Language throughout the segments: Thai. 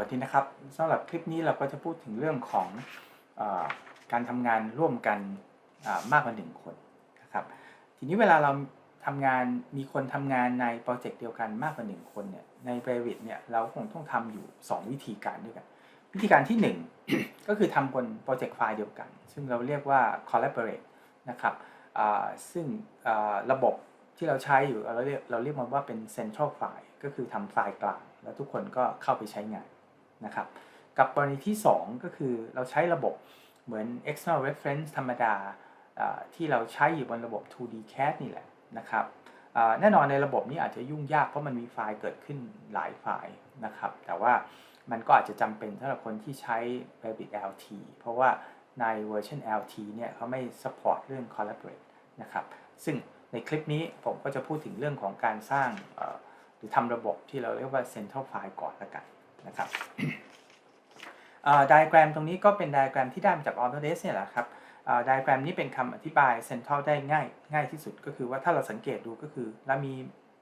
วัสดีนะครับสำหรับคลิปนี้เราก็จะพูดถึงเรื่องของอการทำงานร่วมกันมากกว่าหนึ่งคนนะครับทีนี้เวลาเราทำงานมีคนทำงานในโปรเจกต์เดียวกันมากกว่าหนึ่งคนเนี่ยใน Revit เนี่ยเราคงต้องทำอยู่ 2 วิธีการด้วยกัน วิธีการที่ 1 ก็คือทำบนโปรเจกต์ไฟล์เดียวกัน ซึ่งเราเรียกว่า collaborate นะครับซึ่งระบบที่เราใช้อยู่เราเรียกเราเรียกมันว่าเป็น central file ก็คือทำไฟล์กลางแล้วทุกคนก็เข้าไปใช้งาน นะครับ กับกรณีที่ 2 ก็คือเราใช้ระบบเหมือน external reference ธรรมดาที่เราใช้อยู่บนระบบ 2D CAD นี่แหละนะครับแน่นอนในระบบนี้อาจจะยุ่งยากเพราะมันมีไฟล์เกิดขึ้นหลายไฟล์นะครับ แต่ว่ามันก็อาจจะจำเป็นสำหรับคนที่ใช้ Revit LT เพราะว่าในเวอร์ชัน LT เนี่ยเขาไม่ support เรื่อง collaborate นะครับ ซึ่งในคลิปนี้ผมก็จะพูดถึงเรื่องของการสร้างหรือทำระบบที่เราเรียกว่า central file ก่อนละกัน นะครับไดอะแกรมตรงนี้ก็เป็นไดอะแกรมที่ได้มาจาก Autodesk เนี่ยแหละครับไดอะแกรมนี้เป็นคำอธิบาย Central ได้ง่ายง่ายที่สุดก็คือว่าถ้าเราสังเกตดูก็คือเรามี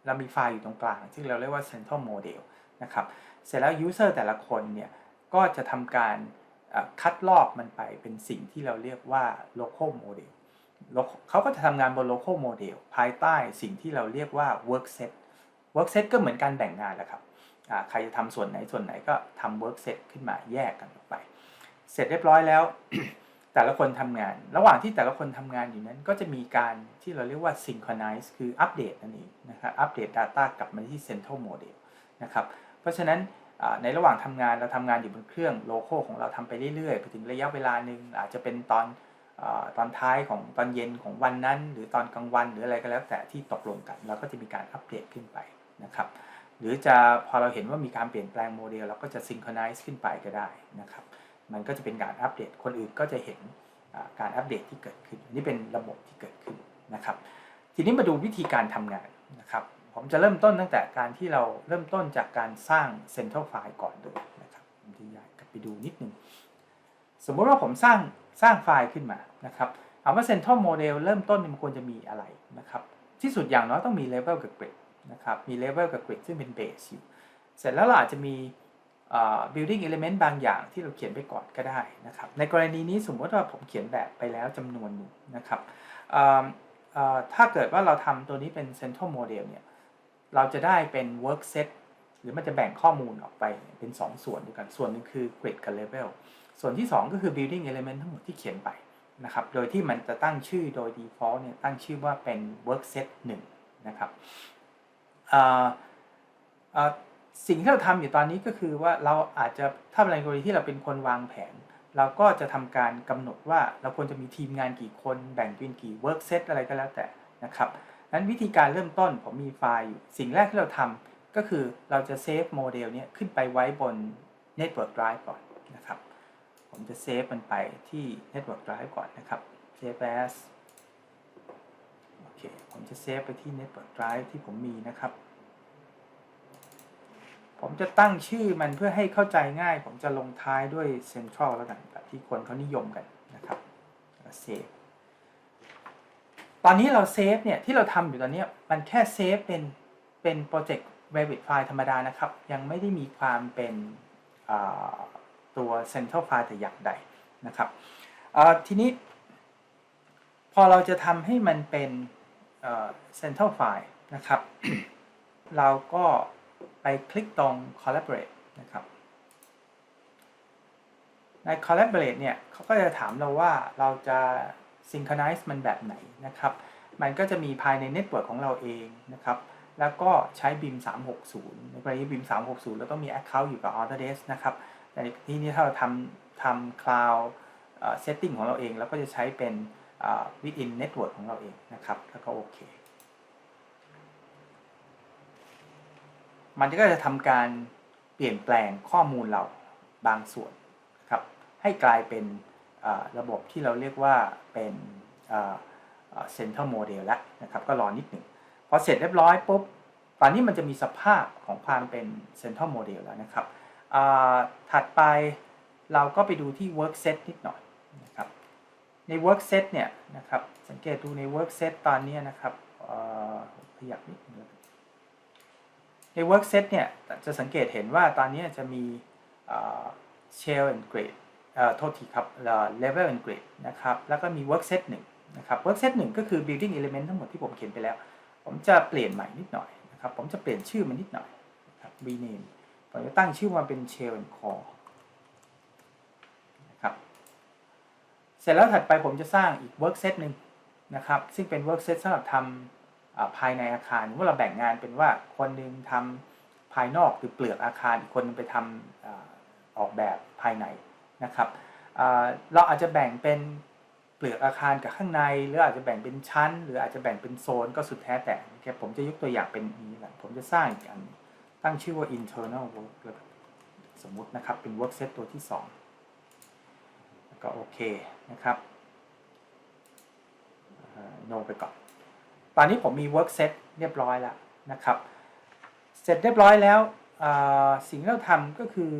เรามีไฟล์อยู่ตรงกลาง ซึ่งเราเรียกว่า Central Model นะครับ เสร็จแล้ว User แต่ละคนเนี่ยก็จะทำการคัดลอกมันไปเป็นสิ่งที่เราเรียกว่า Local Model เขาก็จะทำงานบน Local Model ภายใต้สิ่งที่เราเรียกว่า Work Set Work Set ก็เหมือนการแบ่งงานแหละครับ ใครจะทำส่วนไหนส่วนไหนก็ทำ work set ขึ้นมาแยกกันออกไป เสร็จเรียบร้อยแล้ว แต่ละคนทำงาน ระหว่างที่แต่ละคนทำงานอยู่นั้น ก็จะมีการที่เราเรียกว่า synchronize คืออัปเดตนั่นเองนะครับอัปเดต data กลับมาที่ central model นะครับเพราะฉะนั้นในระหว่างทำงานเราทำงานอยู่บนเครื่องโลโก้ของเราทำไปเรื่อยๆไปถึงระยะเวลาหนึ่งอาจจะเป็นตอนอตอนท้ายของตอนเย็นของวันนั้น หรือตอนกลางวันหรืออะไรก็แล้วแต่ที่ตกลงกัน เราก็จะมีการอัปเดตขึ้นไปนะครับ หรือจะพอเราเห็นว่ามีการเปลี่ยนแปลงโมเดลเราก็จะซิง c h r o n i z e ขึ้นไปก็ได้นะครับ มันก็จะเป็นการอัปเดต คนอื่นก็จะเห็นการอัปเดตที่เกิดขึ้น นี่เป็นระบบที่เกิดขึ้นนะครับ ทีนี้มาดูวิธีการทำงานนะครับ ผมจะเริ่มต้นตั้งแต่การที่เราเริ่มต้นจากการสร้าง Central File ก่อนดูนะครับผมจะย้ายกลับไปดูนิดนึง สมมติว่าผมสร้างสร้างไฟล์ขึ้นมานะครับเอาว่า Central Model เริ่มต้นมันควรจะมีอะไรนะครับ ที่สุดอย่างน้อยต้องมี Level กับ Grid นะครับ มี Level กับ Grid ซึ่งเป็นเบสอยู่ เสร็จแล้วเราอาจจะมี building element บางอย่างที่เราเขียนไปก่อนก็ได้นะครับ ในกรณีนี้สมมติว่าผมเขียนแบบไปแล้วจำนวนหนึ่งนะครับถ้าเกิดว่าเราทำตัวนี้เป็น central model เนี่ย เราจะได้เป็น work set หรือมันจะแบ่งข้อมูลออกไปเป็น 2 ส่วนด้วยกัน ส่วนหนึ่งคือ grid กับ level ส่วนที่ 2 ก็คือ building element ทั้งหมดที่เขียนไปนะครับ โดยที่มันจะตั้งชื่อโดย default เนี่ยตั้งชื่อว่าเป็น work set 1นะครับ สิ่งที่เราทำอยู่ตอนนี้ก็คือว่าเราอาจจะถ้าในกรณีที่เราเป็นคนวางแผน เราก็จะทำการกำหนดว่าเราควรจะมีทีมงานกี่คนแบ่งเป็นกี่ work set อะไรก็แล้วแต่นะครับนั้นวิธีการเริ่มต้นผมมีไฟล์อยู่สิ่งแรกที่เราทำก็คือเราจะเซฟโมเดลนี้ขึ้นไปไว้บน Network Drive ก่อนนะครับ ผมจะเซฟมันไปที่ Network Drive ก่อนนะครับ save as เค ผมจะเซฟไปที่ Network Drive ที่ผมมีนะครับ ผมจะตั้งชื่อมันเพื่อให้เข้าใจง่าย ผมจะลงท้ายด้วย Central แล้วกันแบบที่คนเขานิยมกันนะครับเซฟตอนนี้เราเซฟเนี่ยที่เราทำอยู่ตอนนี้มันแค่เซฟเป็นเป็นโปรเจกต์ Revit ไฟล์ธรรมดานะครับ ยังไม่ได้มีความเป็นตัว Central File แต่อย่างใดนะครับทีนี้พอเราจะทำให้มันเป็น Central File นะครับ เราก็ไปคลิกตรง collaborate นะครับ ใน collaborate เนี่ยเขาก็จะถามเราว่าเราจะ synchronize มันแบบไหนนะครับ มันก็จะมีภายในเน็ตเวิร์กของเราเองนะครับ แล้วก็ใช้ BIM 360 ในกรณี BIM 360 เราต้องมี Account อยู่กับ Autodesk นะครับ แต่ที่นี้ถ้าเราทำทำ Cloud Setting ของเราเองเราก็จะใช้เป็น within network ของเราเองนะครับ แล้วก็โอเค มันก็จะทำการเปลี่ยนแปลงข้อมูลเราบางส่วนครับ ให้กลายเป็นระบบที่เราเรียกว่าเป็นเซ็นเตอร์โมเดลแล้วนะครับ ก็รอนิดหนึ่งพอเสร็จเรียบร้อยปุ๊บตอนนี้มันจะมีสภาพของความเป็นเซ็นเตอร์โมเดลแล้วนะครับถัดไปเราก็ไปดูที่ work set นิดหน่อย ใน work set เนี่ยนะครับสังเกตดูใน work set ตอนนี้นะครับขยับนิดนึงใน work set เนี่ยจะสังเกตเห็นว่าตอนนี้จะมี shell and grade เอ่อโทษทีครับเอ่อ level and grade นะครับแล้วก็มี work set หนึ่งนะครับ work set หนึ่งก็คือ building element ทั้งหมดที่ผมเขียนไปแล้ว ผมจะเปลี่ยนใหม่นิดหน่อยนะครับผมจะเปลี่ยนชื่อมันนิดหน่อยนะครับ rename ผมจะตั้งชื่อมาเป็น shell and core นะครับ เส ร็จแล้วถัดไปผมจะสร้างอีก work set หนึ่งนะครับ ซึ่งเป็น work set สำหรับทำภายในอาคารเมื่อเราแบ่งงานเป็นว่าคนหนึ่งทำภายนอกหรือเปลือกอาคาร อีกคนนึงไปทำอ่าออกแบบภายในนะครับเราอาจจะแบ่งเป็นเปลือกอาคารกับข้างใน หรืออาจจะแบ่งเป็นชั้น หรืออาจจะแบ่งเป็นโซนก็สุดแท้แต่ผมจะยกตัวอย่างเป็นนี้แหละผมจะสร้างอีกอันตั้งชื่อว่า internal work สมมุตินะครับเป็น work set ตัวที่ 2 ก็โอเคนะครับโนไปก่อน ตอนนี้ผมมี work set เรียบร้อยแล้วนะครับ เสร็จเรียบร้อยแล้วสิ่งที่เราทำก็คือ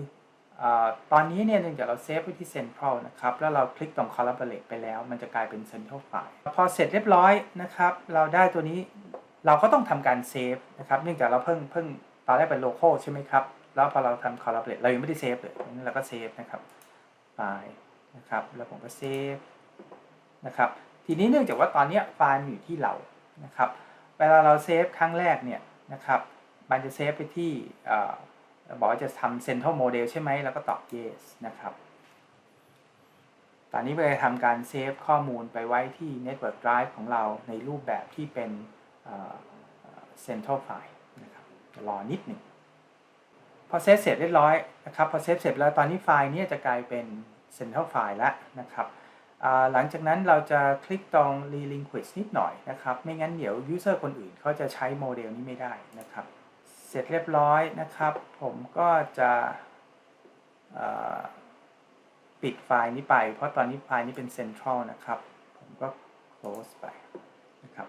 อตอนนี้เนี่ยเนื่องจากเราเซฟไว้ที่ central นะครับ แล้วเราคลิกตรง collaborate ไปแล้ว มันจะกลายเป็น central file พอเสร็จเรียบร้อยนะครับ เราได้ตัวนี้เราก็ต้องทำการเซฟนะครับ เนื่องจากเราเพิ่งเพิ่งตอนแรกเป็น local ใช่ไหมครับ แล้วพอเราทำ collaborate เรายังไม่ได้เซฟเลยงั้นเราก็เซฟนะครับไฟล์ นะครับ แล้วผมก็เซฟนะครับ ทีนี้เนื่องจากว่าตอนนี้ไฟล์มันอยู่ที่เรานะครับ เวลาเราเซฟครั้งแรกเนี่ยนะครับ มันจะเซฟไปที่บอกว่าจะทำ central model ใช่ไหมแล้วก็ตอบ yes นะครับ ตอนนี้เราจะทำการเซฟข้อมูลไปไว้ที่ network drive ของเราในรูปแบบที่เป็นเอ่อเอ่อ central file นะครับจะรอนิดหนึ่งพอเซฟเสร็จเรียบร้อยนะครับ พอเซฟเสร็จแล้วตอนนี้ไฟล์นี้จะกลายเป็น central file แล้วนะครับหลังจากนั้นเราจะคลิกตรง relinquish นิดหน่อยนะครับ ไม่งั้นเดี๋ยว user คนอื่นเขาจะใช้โมเดลนี้ไม่ได้นะครับ เสร็จเรียบร้อยนะครับ ผมก็จะปิดไฟล์นี้ไป เพราะตอนนี้ไฟล์นี้เป็น central นะครับ ผมก็ close ไปนะครับ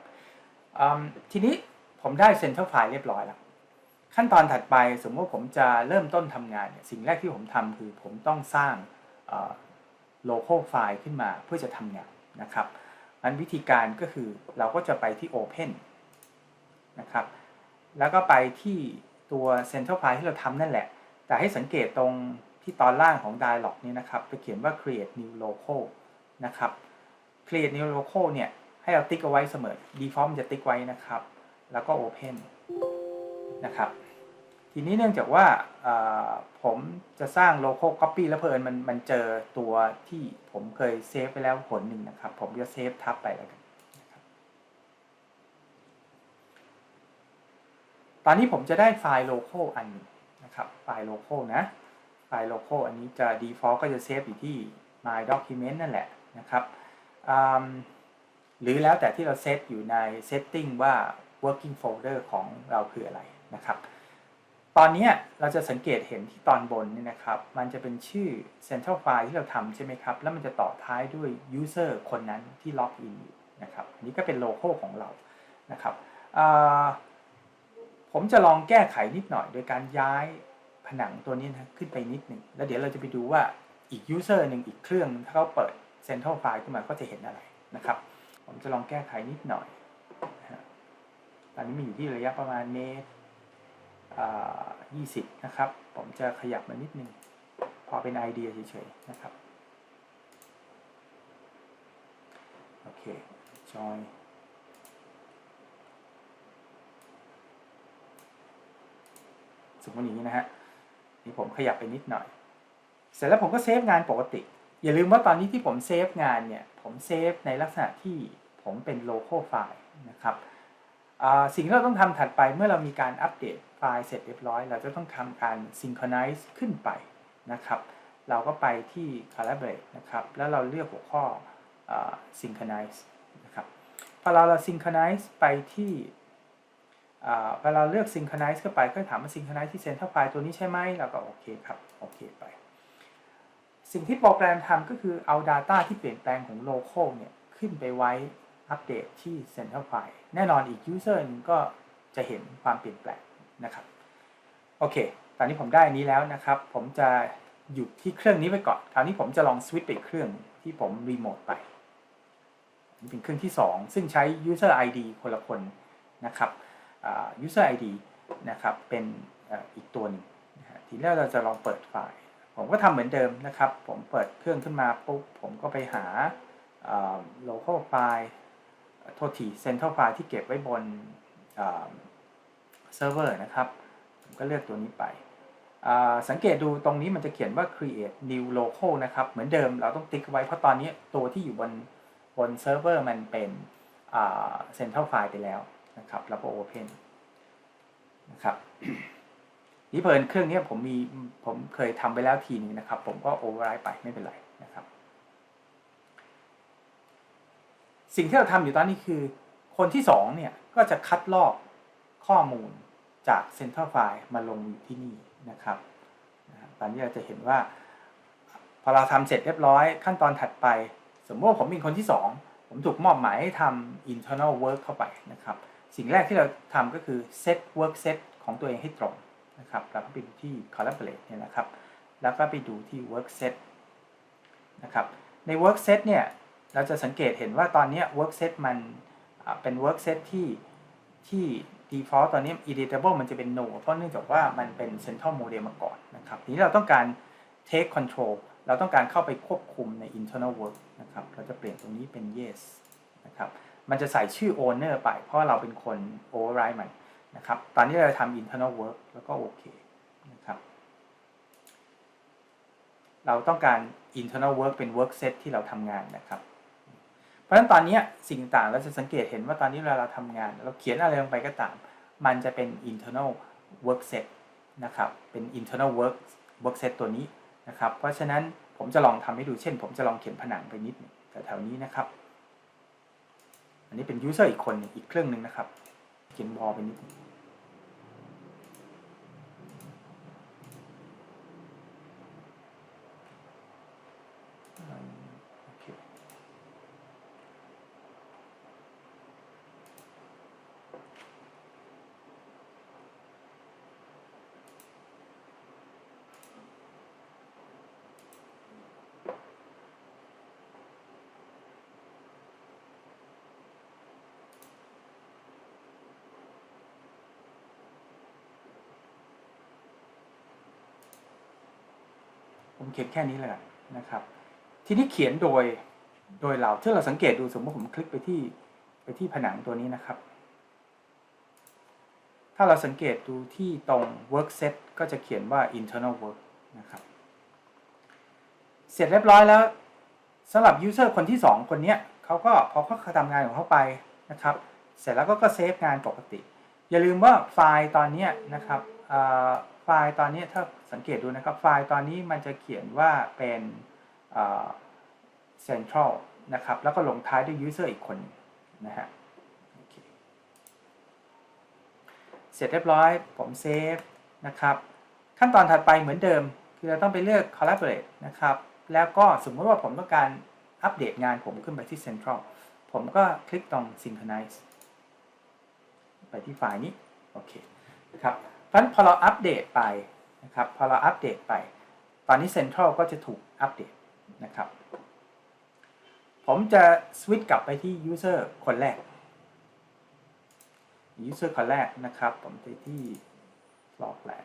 ทีนี้ผมได้ central file เรียบร้อยแล้ว ขั้นตอนถัดไปสมมติว่าผมจะเริ่มต้นทำงานเนี่ยสิ่งแรกที่ผมทำคือผมต้องสร้าง local file ขึ้นมาเพื่อจะทำงานนะครับอันวิธีการก็คือเราก็จะไปที่ open นะครับ แล้วก็ไปที่ตัว central file ที่เราทำนั่นแหละ แต่ให้สังเกตตรงที่ตอนล่างของ dialog นี้นะครับไปเขียนว่า create new local นะครับ create new local เนี่ยให้เราติ๊กเอาไว้เสมอ default มันจะติ๊กไว้นะครับ แล้วก็ open นะครับ ทีนี้เนื่องจากว่าผมจะสร้าง local copy แล้วเพอิญมันมันเจอตัวที่ผมเคยเซฟไปแล้วผลหนึ่งนะครับ ผมจะเซฟทับไปแล้วกันตอนนี้ผมจะได้ไฟล์ local อันนึงนะครับ ไฟล์ local นะ ไฟล์ local อันนี้จะ default ก็จะเซฟอยู่ที่ my document นั่นแหละนะครับ หรือแล้วแต่ที่เราเซตอยู่ใน setting ว่า working folder ของเราคืออะไรนะครับ ตอนนี้เราจะสังเกตเห็นที่ตอนบนนี่นะครับ มันจะเป็นชื่อ central file ที่เราทำใช่ไหมครับ แล้วมันจะต่อท้ายด้วย user คนนั้นที่ล็อกอินอยู่นะครับอันนี้ก็เป็น local ของเรานะครับผมจะลองแก้ไขนิดหน่อย โดยการย้ายผนังตัวนี้นะขึ้นไปนิดหนึ่งแล้วเดี๋ยวเราจะไปดูว่าอีก user หนึ่งอีกเครื่องถ้าเขาเปิด central file ขึ้นมาก็จะเห็นอะไรนะครับ ผมจะลองแก้ไขนิดหน่อยตอนนี้มีอยู่ที่ระยะประมาณเมตร ยี่สิบนะครับ ผมจะขยับมานิดนึง พอเป็นไอเดียเฉยๆ นะครับ โอเค จอยสมมติอย่างนี้นะฮะ นี่ผมขยับไปนิดหน่อย เสร็จแล้วผมก็เซฟงานปกติ อย่าลืมว่าตอนนี้ที่ผมเซฟงานเนี่ย ผมเซฟในลักษณะที่ผมเป็น local file นะครับอ่าสิ่งที่เราต้องทำถัดไปเมื่อเรามีการอัปเดต ไฟล์เสร็จเรียบร้อย เราจะต้องทำการ synchronize ขึ้นไปนะครับ เราก็ไปที่ collaborate นะครับ แล้วเราเลือกหัวข้ออ synchronize นะครับ พอเราเรา synchronize ไปที่พอเราเลือก synchronize เข้าไปก็ถามว่า synchronize ที่ central file ตัวนี้ใช่ไหมเราก็โอเคครับ โอเคไป สิ่งที่โปรแกรมทำก็คือเอา Data ที่เปลี่ยนแปลงของ local เนี่ยขึ้นไปไว้อัปเดตที่ Central File แน่นอนอีก User นึงก็จะเห็นความเปลี่ยนแปลง นะครับโอเค ตอนนี้ผมได้อันนี้แล้วนะครับ ผมจะหยุดที่เครื่องนี้ไปก่อน คราวนี้ผมจะลองสวิตช์ไปเครื่องที่ผมรีโมทไปนี่เป็นเครื่องที่ 2 ซึ่งใช้ User ID คนละคนนะครับ User ID นะครับ เป็นอีกตัวหนึ่งทีแรกเราจะลองเปิดไฟล์ผผมก็ทำเหมือนเดิมนะครับ ผมเปิดเครื่องขึ้นมาปุ๊บ ผมก็ไปหา local file โทษที central file ที่เก็บไว้บน เซิร์ฟเวอร์นะครับ ผมก็เลือกตัวนี้ไป สังเกตดูตรงนี้มันจะเขียนว่า create new local นะครับ เหมือนเดิมเราต้องติ๊กไว้เพราะตอนนี้ตัวที่อยู่บนบนเซิร์ฟเวอร์มันเป็น central file ไปแล้วนะครับแล้วก็ open นะครับนี่เพลินเครื่องนี้ผมมีผมเคยทำไปแล้วทีนึงนะครับ ผมก็โอเวอร์ไรไปไม่เป็นไรนะครับ สิ่งที่เราทำอยู่ตอนนี้คือ คนที่สองเนี่ยก็จะคัดลอก ข้อมูลจาก Central File มาลงอยู่ที่นี่นะครับตอนนี้เราจะเห็นว่า พอเราทำเสร็จเรียบร้อยขั้นตอนถัดไป สมมติว่าผมเป็นคนที่สองผมถูกมอบหมายให้ทำ internal work เข้าไปนะครับ สิ่งแรกที่เราทำก็คือ set work set ของตัวเองให้ตรงนะครับเราก็ไปดูที่ collaborate เนี่ยนะครับ แล้วก็ไปดูที่ work set นะครับ ใน work set เนี่ย เราจะสังเกตเห็นว่าตอนนี้ work set มันเป็น work set ที่ที่ default ตอนนี้ editable มันจะเป็น no เพราะเนื่องจากว่ามันเป็น central model มาก่อนนะครับทีนี้เราต้องการ take control เราต้องการเข้าไปควบคุมใน internal work นะครับเราจะเปลี่ยนตรงนี้เป็น yes นะครับมันจะใส่ชื่อ owner ไป เพราะเราเป็นคน override มันนะครับตอนนี้เราทำ internal work แล้วก็โอเคนะครับเราต้องการ internal work เป็น work set ที่เราทำงานนะครับ เพราะฉะนั้นตอนนี้สิ่งต่างเราจะสังเกตเห็นว่าตอนนี้เวลาเราทำงาน เราเขียนอะไรลงไปก็ตาม มันจะเป็น internal work set นะครับเป็น internal work work set ตัวนี้นะครับเพราะฉะนั้นผมจะลองทำให้ดูเช่น ผมจะลองเขียนผนังไปนิดแต่แถวนี้นะครับ อันนี้เป็น user อีกคนอีกเครื่องหนึ่งนะครับเขียนวอลไปนิดนึง โอเค ผมเขียนแค่นี้เลยนะครับ ทีนี้เขียนโดยโดยเราถ้าเราสังเกตดูสมมติผมคลิกไปที่ไปที่ผนังตัวนี้นะครับ ถ้าเราสังเกตดูที่ตรง work set ก็จะเขียนว่า internal work นะครับเสร็จเรียบร้อยแล้วสำหรับ user คนที่ 2 คนนี้เขาก็พอเขาทำงานของเขาไปนะครับ เสร็จแล้วก็ก็เซฟงานปกติ อย่าลืมว่าไฟล์ตอนนี้นะครับไฟล์ตอนนี้ถ้า สังเกตดูนะครับไฟล์ตอนนี้มันจะเขียนว่าเป็น central นะครับ แล้วก็ลงท้ายด้วย user อีกคนนะฮะเคเสร็จเรียบร้อย ผมเซฟนะครับ ขั้นตอนถัดไปเหมือนเดิม คือเราต้องไปเลือก collaborate นะครับ แล้วก็สมมติว่าผมต้องการอัปเดตงานผมขึ้นไปที่ central ผมก็คลิกตรง synchronize ไปที่ไฟล์นี้ โอเคนะครับเพราะฉะนั้นพอเราอัปเดตไป นะครับพอเราอัปเดตไป ตอนนี้ central ก็จะถูกอัปเดตนะครับ ผมจะสวิตช์กลับไปที่ user คนแรก user คนแรกนะครับ ผมไปที่ลอกแรก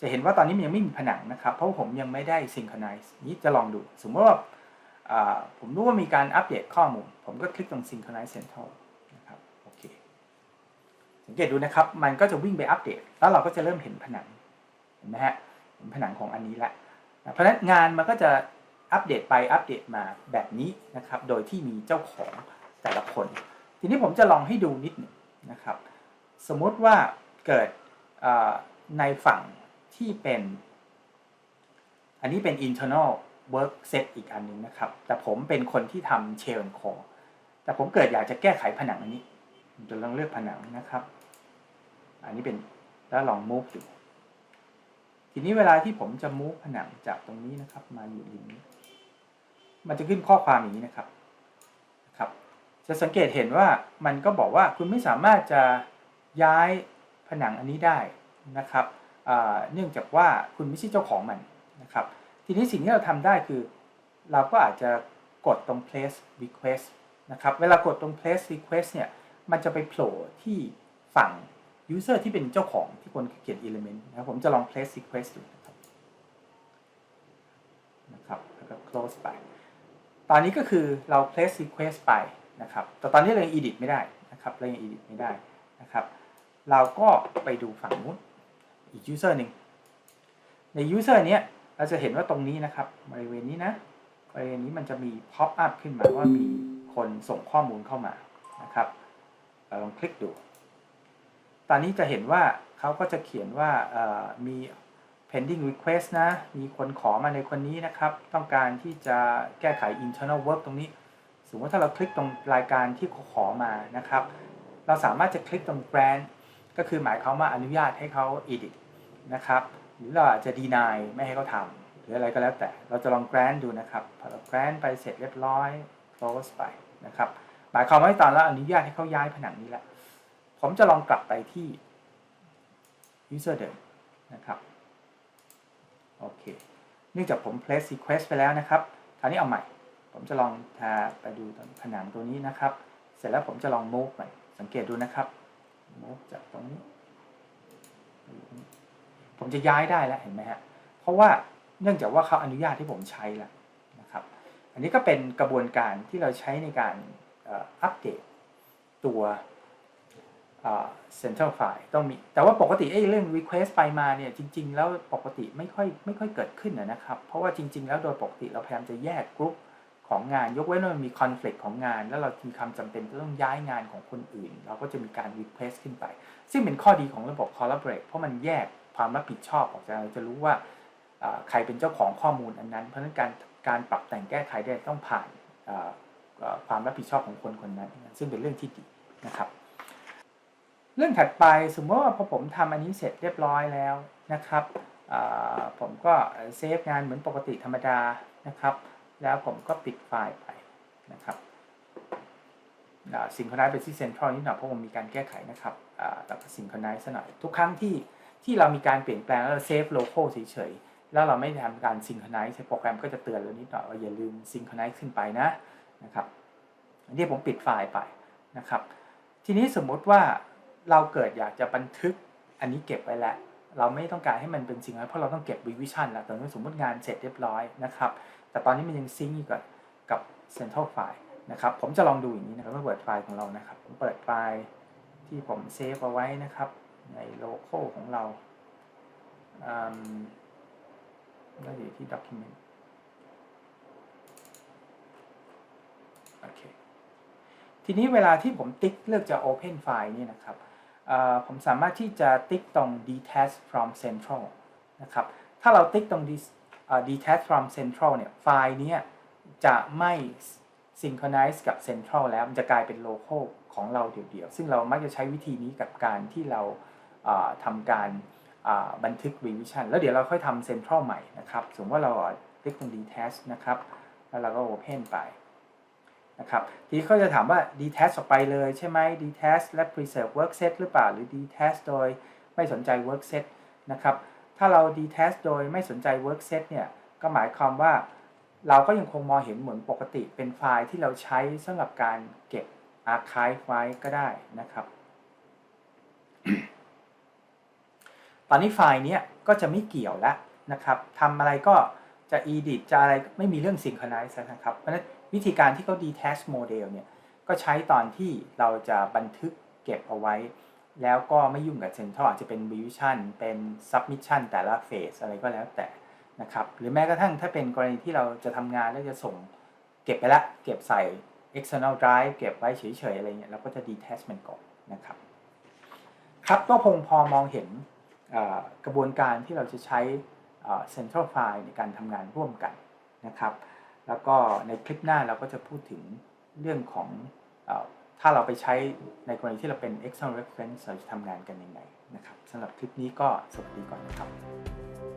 จะเห็นว่าตอนนี้มันยังไม่มีผนังนะครับ เพราะผมยังไม่ได้ synchronize นี้จะลองดู สมมติว่าผมรู้ว่ามีการอัปเดตข้อมูล ผมก็คลิกตรง synchronize central นะครับ โอเค สังเกตดูนะครับ มันก็จะวิ่งไปอัปเดต แล้วเราก็จะเริ่มเห็นผนัง ห็นไหมฮะผนังของอันนี้ละเพราะฉะนั้นงานมันก็จะอัปเดตไปอัปเดตมาแบบนี้นะครับ โดยที่มีเจ้าของแต่ละคน ทีนี้ผมจะลองให้ดูนิดหนึ่งนะครับ สมมติว่าเกิดในฝั่งที่เป็น อันนี้เป็น internal work set อีกอันหนึงนะครับ แต่ผมเป็นคนที่ทำ shell and core แต่ผมเกิดอยากจะแก้ไขผนังอันนี้ผมจะลองเลือกผนังนะครับ อันนี้เป็นแล้วลอง move ดู ทีนี้เวลาที่ผมจะ move ผนังจากตรงนี้นะครับ มาอยู่ริมนี้ มันจะขึ้นข้อความอย่างนี้นะครับนะครับ จะสังเกตเห็นว่ามันก็บอกว่าคุณไม่สามารถจะย้ายผนังอันนี้ได้นะครับเนื่องจากว่าคุณไม่ใช่เจ้าของมันนะครับ ทีนี้สิ่งที่เราทำได้คือ เราก็อาจจะกดตรง place request นะครับ เวลากดตรง place request เนี่ย มันจะไปโผล่ที่ฝั่ง user ที่เป็นเจ้าของที่คนเขียน element นะครับผมจะลอง place request ดูนะครับนะครับแล้วก็ close ไป ตอนนี้ก็คือเรา place request ไปนะครับแต่ตอนนี้เรายัง edit ไม่ได้นะครับเรายัง edit ไม่ได้นะครับ เราก็ไปดูฝั่งนู้นอีก user หนึ่งใน user เนี้ยเราจะเห็นว่าตรงนี้นะครับบริเวณนี้นะบริเวณนี้มันจะมี pop up ขึ้นมาว่ามีคนส่งข้อมูลเข้ามานะครับเราลองคลิกดู ตอนนี้จะเห็นว่าเขาก็จะเขียนว่ามี pending request นะ มีคนขอมาในคนนี้นะครับ ต้องการที่จะแก้ไข internal work ตรงนี้ สมมติถ้าเราคลิกตรงรายการที่เขาขอมานะครับ เราสามารถจะคลิกตรง grant ก็คือหมายความว่าอนุญาตให้เขา edit นะครับ หรือเราอาจจะ deny ไม่ให้เขาทำหรืออะไรก็แล้วแต่ เราจะลอง grant ดูนะครับ พอเรา grant ไปเสร็จเรียบร้อย close ไปนะครับ หมายความว่าตอนเราอนุญาตให้เขาย้ายผนังนี้แล้ว ผมจะลองกลับไปที่ user เดิมนะครับ โอเค เนื่องจากผม place request ไปแล้วนะครับ คราวนี้เอาใหม่ ผมจะลองทาไปดูตรงผนังตัวนี้นะครับ เสร็จแล้วผมจะลอง move ใหม่สังเกตดูนะครับ move จากตรงนี้ ผมจะย้ายได้แล้วเห็นไหมฮะ เพราะว่าเนื่องจากว่าเขาอนุญาตให้ผมใช้แล้วนะครับ อันนี้ก็เป็นกระบวนการที่เราใช้ในการอัปเดตตัว เอ่อ central file ต้องมีแต่ว่าปกติไอ้เรื่อง request ไปมาเนี่ยจริง ๆ แล้วปกติไม่ค่อยไม่ค่อยเกิดขึ้นนะครับ เพราะว่าจริง ๆ แล้วโดยปกติเราพยายามจะแยกกรุ๊ปของงานยกเว้นว่ามันมี conflict ของงาน แล้วเรามีความจำเป็นจะต้องย้ายงานของคนอื่น เราก็จะมีการ request ขึ้นไป ซึ่งเป็นข้อดีของระบบ collaborate เพราะมันแยกความรับผิดชอบออกจากเราจะรู้ว่าใครเป็นเจ้าของข้อมูลอันนั้น เพราะฉะนั้นการการปรับแต่งแก้ไขได้ต้องผ่านความรับผิดชอบของคนคนนั้น ซึ่งเป็นเรื่องที่ดีนะครับ เรื่องถัดไปสมมติว่าพอผมทำอันนี้เสร็จเรียบร้อยแล้วนะครับผมก็เซฟงานเหมือนปกติธรรมดานะครับ แล้วผมก็ปิดไฟล์ไปนะครับซิงค์คอนไนซ์ไปที่เซ็นทรัลนิดหน่อยเพราะผมมีการแก้ไขนะครับแต่ก็ซิงค์คอนไนซ์ซะหน่อยทุกครั้งที่ที่เรามีการเปลี่ยนแปลงแล้วเราเซฟโลโก้เฉยๆแล้วเราไม่ทำการซิงค์คอนไนซ์โปรแกรมก็จะเตือนเรานิดหน่อยว่าอย่าลืมซิงค์คอนไนซ์ขึ้นไปนะนะครับอันนี้ผมปิดไฟล์ไปนะครับ ทีนี้สมมุติว่า เราเกิดอยากจะบันทึกอันนี้เก็บไว้แล้วเราไม่ต้องการให้มันเป็นจริงแล้วเพราะเราต้องเก็บ revision แล้วตอนนี้สมมติงานเสร็จเรียบร้อยนะครับ แต่ตอนนี้มันยังซิงก์อยู่กับกับ central file นะครับ ผมจะลองดูอย่างนี้นะครับเมื่อเปิดไฟล์ของเรานะครับ ผมเปิดไฟล์ที่ผมเซฟเอาไว้นะครับ ในโลโก้ของเราอืมแล้วอยู่ที่ document โอเค ทีนี้เวลาที่ผมติ๊กเลือกจะ open file นี่นะครับ ผมสามารถที่จะติ๊กตรง detach from central นะครับ ถ้าเราติ๊กตรง detach from central เนี่ย ไฟล์นี้จะไม่ synchronize กับ central แล้ว มันจะกลายเป็นโลโก้ของเราเดี่ยวๆ ซึ่งเรามักจะใช้วิธีนี้กับการที่เราทำการบันทึก revision แล้วเดี๋ยวเราค่อยทำ central ใหม่นะครับ สมมติว่าเราติ๊กตรง detach นะครับ แล้วเราก็ open ไป นะครับทีนี้เขาจะถามว่า detach ออกไปเลยใช่ไหม detach และ preserve work set หรือเปล่า หรือ detach โดยไม่สนใจ work set นะครับ ถ้าเรา detach โดยไม่สนใจ work set เนี่ยก็หมายความว่าเราก็ยังคงมองเห็นเหมือนปกติเป็นไฟล์ที่เราใช้สำหรับการเก็บ archive ไว้ก็ได้นะครับ ตอนนี้ไฟล์เนี้ยก็จะไม่เกี่ยวแล้วนะครับทำอะไรก็จะ edit จะอะไรไม่มีเรื่อง synchronize นะครับ เพราะฉะนั้น วิธีการที่เขา detach model เนี่ยก็ใช้ตอนที่เราจะบันทึกเก็บเอาไว้ แล้วก็ไม่ยุ่งกับ central อาจจะเป็น revision เป็น submission แต่ละ phase อะไรก็แล้วแต่นะครับหรือแม้กระทั่งถ้าเป็นกรณีที่เราจะทำงานแล้วจะส่งเก็บไปละเก็บใส่ external drive เก็บไว้เฉยๆอะไรเงี้ยเราก็จะ detach มันก่อนนะครับครับก็คงพอมองเห็นกระบวนการที่เราจะใช้เอ่อ central file ในการทำงานร่วมกันนะครับ แล้วก็ในคลิปหน้าเราก็จะพูดถึงเรื่องของออถ้าเราไปใช้ในกรณีที่เราเป็น external reference เราจะทำงานกันยังไงนะครับสำหรับคลิปนี้ก็สวัสดีก่อนนะครับ